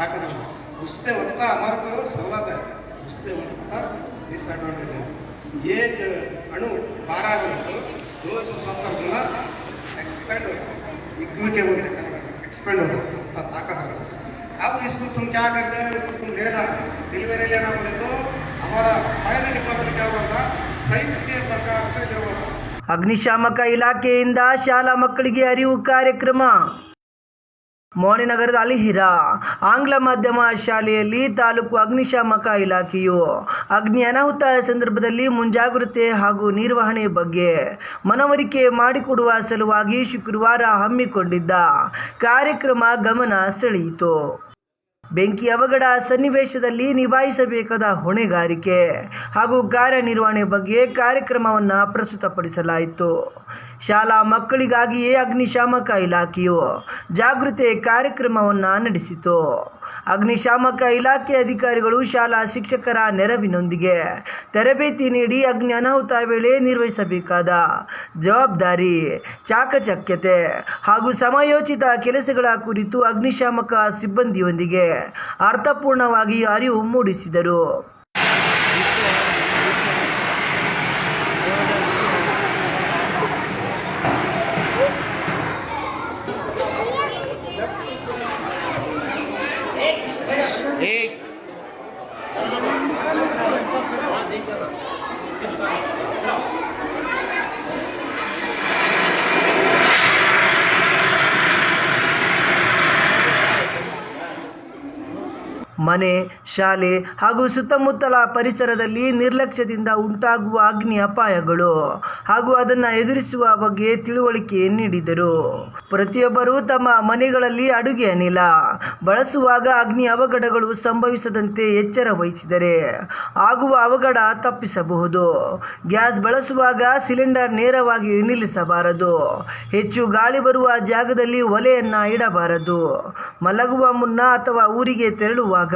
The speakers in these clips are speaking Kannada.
ताकत है उससे उतना हमारे को सहूलत है उससे उतना डिसएडवांटेज है एक अणु बारह में तो दो सौ सत्तर गुना एक्सपेंड होता है इक्वी के बोलते हैं एक्सपेंड होता है उतना ताकत है अब इसको तुम क्या करते हैं इसको तुम लेना डिलीवरी लेना बोले तो हमारा फायर डिपार्टमेंट क्या हुआ था साइज के प्रकार से ले हुआ था ಅಗ್ನಿಶಾಮಕ ಇಲಾಖೆಯಿಂದ ಶಾಲಾ ಮಕ್ಕಳಿಗೆ ಅರಿವು ಕಾರ್ಯಕ್ರಮ ಮೋಣಿನಗರದ ಅಲಿಹಿರ ಆಂಗ್ಲ ಮಾಧ್ಯಮ ಶಾಲೆಯಲ್ಲಿ ತಾಲೂಕು ಅಗ್ನಿಶಾಮಕ ಇಲಾಖೆಯು ಅಗ್ನಿ ಅನಾಹುತ ಸಂದರ್ಭದಲ್ಲಿ ಮುಂಜಾಗ್ರತೆ ಹಾಗೂ ನಿರ್ವಹಣೆ ಬಗ್ಗೆ ಮನವರಿಕೆ ಮಾಡಿಕೊಡುವ ಸಲುವಾಗಿ ಶುಕ್ರವಾರ ಹಮ್ಮಿಕೊಂಡಿದ್ದ ಕಾರ್ಯಕ್ರಮ ಗಮನ ಸೆಳೆಯಿತು. ಬೆಂಕಿ ಅವಘಡ ಸನ್ನಿವೇಶದಲ್ಲಿ ನಿಭಾಯಿಸಬೇಕಾದ ಹೊಣೆಗಾರಿಕೆ ಹಾಗೂ ಕಾರ್ಯನಿರ್ವಹಣೆ ಬಗ್ಗೆ ಕಾರ್ಯಕ್ರಮವನ್ನು ಪ್ರಸ್ತುತಪಡಿಸಲಾಯಿತು. ಶಾಲಾ ಮಕ್ಕಳಿಗಾಗಿಯೇ ಅಗ್ನಿಶಾಮಕ ಇಲಾಖೆಯು ಜಾಗೃತಿ ಕಾರ್ಯಕ್ರಮವನ್ನು ನಡೆಸಿತು. ಅಗ್ನಿಶಾಮಕ ಇಲಾಖೆ ಅಧಿಕಾರಿಗಳು ಶಾಲಾ ಶಿಕ್ಷಕರ ನೆರವಿನೊಂದಿಗೆ ತರಬೇತಿ ನೀಡಿ ಅಗ್ನಿ ಅನಾಹುತ ವೇಳೆ ನಿರ್ವಹಿಸಬೇಕಾದ ಜವಾಬ್ದಾರಿ, ಚಾಕಚಕ್ಯತೆ ಹಾಗೂ ಸಮಯೋಚಿತ ಕೆಲಸಗಳ ಕುರಿತು ಅಗ್ನಿಶಾಮಕ ಸಿಬ್ಬಂದಿಯೊಂದಿಗೆ ಅರ್ಥಪೂರ್ಣವಾಗಿ ಅರಿವು ಮೂಡಿಸಿದರು. ಮನೆ, ಶಾಲೆ ಹಾಗೂ ಸುತ್ತಮುತ್ತಲ ಪರಿಸರದಲ್ಲಿ ನಿರ್ಲಕ್ಷ್ಯದಿಂದ ಉಂಟಾಗುವ ಅಗ್ನಿ ಅಪಾಯಗಳು ಹಾಗೂ ಅದನ್ನು ಎದುರಿಸುವ ಬಗ್ಗೆ ತಿಳುವಳಿಕೆ ನೀಡಿದರು. ಪ್ರತಿಯೊಬ್ಬರೂ ತಮ್ಮ ಮನೆಗಳಲ್ಲಿ ಅಡುಗೆ ಅನಿಲ ಬಳಸುವಾಗ ಅಗ್ನಿ ಅವಘಡಗಳು ಸಂಭವಿಸದಂತೆ ಎಚ್ಚರ ವಹಿಸಿದರೆ ಆಗುವ ಅವಘಡ ತಪ್ಪಿಸಬಹುದು. ಗ್ಯಾಸ್ ಬಳಸುವಾಗ ಸಿಲಿಂಡರ್ ನೇರವಾಗಿ ನಿಲ್ಲಿಸಬಾರದು. ಹೆಚ್ಚು ಗಾಳಿ ಬರುವ ಜಾಗದಲ್ಲಿ ಒಲೆಯನ್ನ ಇಡಬಾರದು. ಮಲಗುವ ಮುನ್ನ ಅಥವಾ ಊರಿಗೆ ತೆರಳುವಾಗ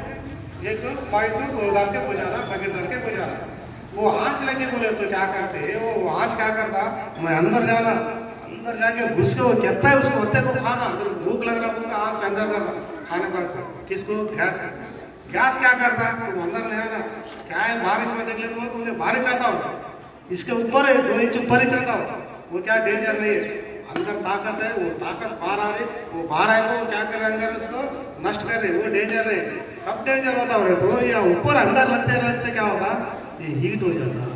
एक पाइप को डाल के बुझाना डाल के बुझाना वो आँच लगे बोले तो क्या करते वो आँच क्या करता? मैं अंदर जाना। अंदर जाके घुस के वो कहता है उसको होते को खाना। अगर भूख लग रहा तो आँच अंदर करता खाने का किसको? गैस। गैस क्या करता? है तुम अंदर नहीं आना। क्या है? बारिश में देख लेते हो तो मुझे बारिश आता हो। इसके ऊपर है दो इंच ऊपर ही चलता हो। वो क्या डेंजर नहीं है। अंदर ताकत है, वो ताकत बाहर आ रही। वो बाहर आए तो वो क्या कर रहे हैं अंदर उसको? नष्ट कर रहे वो डेंजर नहीं कब डेंजर होता हो रहे तो या ऊपर अंदर लगते लगते क्या होगा ये हीट हो जाता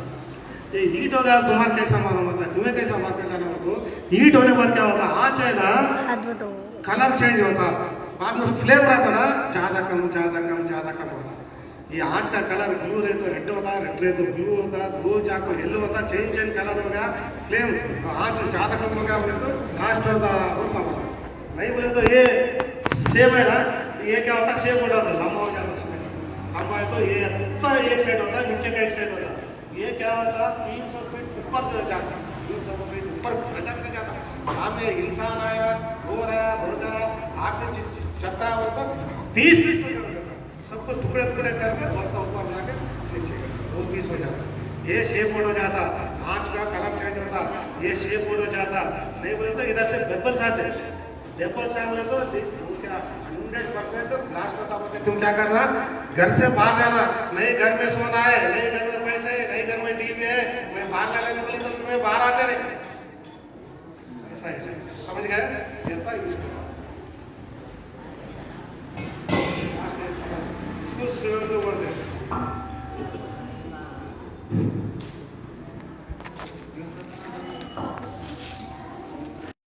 ये हीट हो गया तुम्हारा कैसा मालूम होता है तुम्हें कैसा बात कैसा ना तो हीट होने पर क्या होता आँच है ना कलर चेंज होता बाद में फ्लेम रहता ना ज़्यादा कम ज़्यादा कम ज़्यादा कम होता ये आँच का कलर ब्लू रहे तो रेड होता रेड रहे तो ब्लू होता दो जाको येलो होता चेंज चेंज कलर हो गया फ्लेम आँच ज़्यादा कम हो गया बोले तो लास्ट होता वो समझ नहीं बोले तो ये सेम है ना ये क्या होता सेम हो जाता लंबा हो जाता इसमें लंबा है तो ये इतना एक साइड होता है, नीचे का एक साइड होता है। ये क्या होता है, तीन सौ फीट ऊपर जाता तीन सौ फीट ऊपर प्रेशर से जाता सामने इंसान आया घोर आया भर गया आग से चलता है ऊपर पीस पीस हो। सबको टुकड़े टुकड़े करके का ऊपर जाके नीचे वो पीस हो। जाता ये शेप हो जाता आँच का कलर चेंज होता ये शेप हो जाता नहीं बोले तो इधर से बेबल्स आते बेबल्स आए बोले तो दे- हंड्रेड परसेंट ब्लास्ट होता बोलते तुम क्या करना घर से बाहर जाना। नहीं घर में सोना है नहीं घर में पैसे है नहीं घर में टीवी है। मैं बाहर ना लेने बोले तो तुम्हें बाहर आते नहीं। ऐसा है समझ गए? इतना यूज़ करो इसको हैं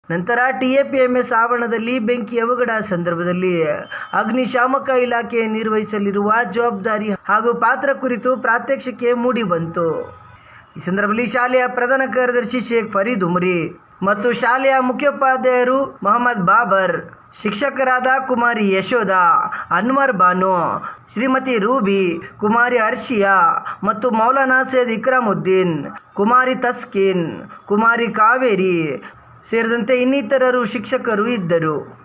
ನಂತರ ಟಿಎಪಿಎಂಎಸ್ ಆವರಣದಲ್ಲಿ ಬೆಂಕಿ ಅವಘಡ ಸಂದರ್ಭದಲ್ಲಿ ಅಗ್ನಿಶಾಮಕ ಇಲಾಖೆ ನಿರ್ವಹಿಸಲಿರುವ ಜವಾಬ್ದಾರಿ ಹಾಗೂ ಪಾತ್ರ ಕುರಿತು ಪ್ರಾತ್ಯಕ್ಷಿಕೆ ಮೂಡಿಬಂತು ಈ ಸಂದರ್ಭದಲ್ಲಿ ಶಾಲೆಯ ಪ್ರಧಾನ ಕಾರ್ಯದರ್ಶಿ ಶೇಖ್ ಫರೀದ್ ಉಮರಿ ಮತ್ತು ಶಾಲೆಯ ಮುಖ್ಯೋಪಾಧ್ಯಾಯರು ಮೊಹಮ್ಮದ್ ಬಾಬರ್, ಶಿಕ್ಷಕರಾದ ಕುಮಾರಿ ಯಶೋಧ, ಅನ್ವರ್ ಬಾನು, ಶ್ರೀಮತಿ ರೂಬಿ, ಕುಮಾರಿ ಅರ್ಷಿಯಾ ಮತ್ತು ಮೌಲಾನಾ ಸೈಯದ್ ಇಕ್ರಾಮುದ್ದೀನ್, ಕುಮಾರಿ ತಸ್ಕಿನ್, ಕುಮಾರಿ ಕಾವೇರಿ ಸೇರಿದಂತೆ ಇನ್ನಿತರರು ಶಿಕ್ಷಕರು ಇದ್ದರು.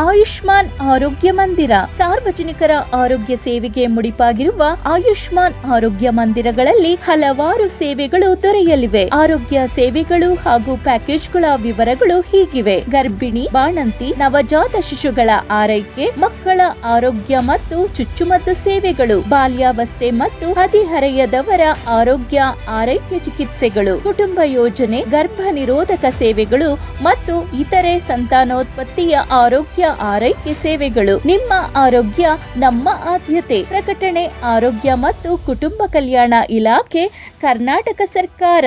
ಆಯುಷ್ಮಾನ್ ಆರೋಗ್ಯ ಮಂದಿರ. ಸಾರ್ವಜನಿಕರ ಆರೋಗ್ಯ ಸೇವೆಗೆ ಮುಡಿಪಾಗಿರುವ ಆಯುಷ್ಮಾನ್ ಆರೋಗ್ಯ ಮಂದಿರಗಳಲ್ಲಿ ಹಲವಾರು ಸೇವೆಗಳು ದೊರೆಯಲಿವೆ. ಆರೋಗ್ಯ ಸೇವೆಗಳು ಹಾಗೂ ಪ್ಯಾಕೇಜ್ಗಳ ವಿವರಗಳು ಹೀಗಿವೆ. ಗರ್ಭಿಣಿ, ಬಾಣಂತಿ, ನವಜಾತ ಶಿಶುಗಳ ಆರೈಕೆ, ಮಕ್ಕಳ ಆರೋಗ್ಯ ಮತ್ತು ಚುಚ್ಚುಮದ್ದು ಸೇವೆಗಳು, ಬಾಲ್ಯಾವಸ್ಥೆ ಮತ್ತು ಹದಿಹರೆಯದವರ ಆರೋಗ್ಯ ಆರೈಕೆ ಚಿಕಿತ್ಸೆಗಳು, ಕುಟುಂಬ ಯೋಜನೆ ಗರ್ಭ ನಿರೋಧಕ ಸೇವೆಗಳು ಮತ್ತು ಇತರೆ ಸಂತಾನೋತ್ಪತ್ತಿಯ ಆರೋಗ್ಯ ಆರೈಕೆ ಸೇವೆಗಳು, ನಿಮ್ಮ ಆರೋಗ್ಯ, ನಮ್ಮ ಆದ್ಯತೆ, ಪ್ರಕಟಣೆ ಆರೋಗ್ಯ ಮತ್ತು ಕುಟುಂಬ ಕಲ್ಯಾಣ ಇಲಾಖೆ, ಕರ್ನಾಟಕ ಸರ್ಕಾರ.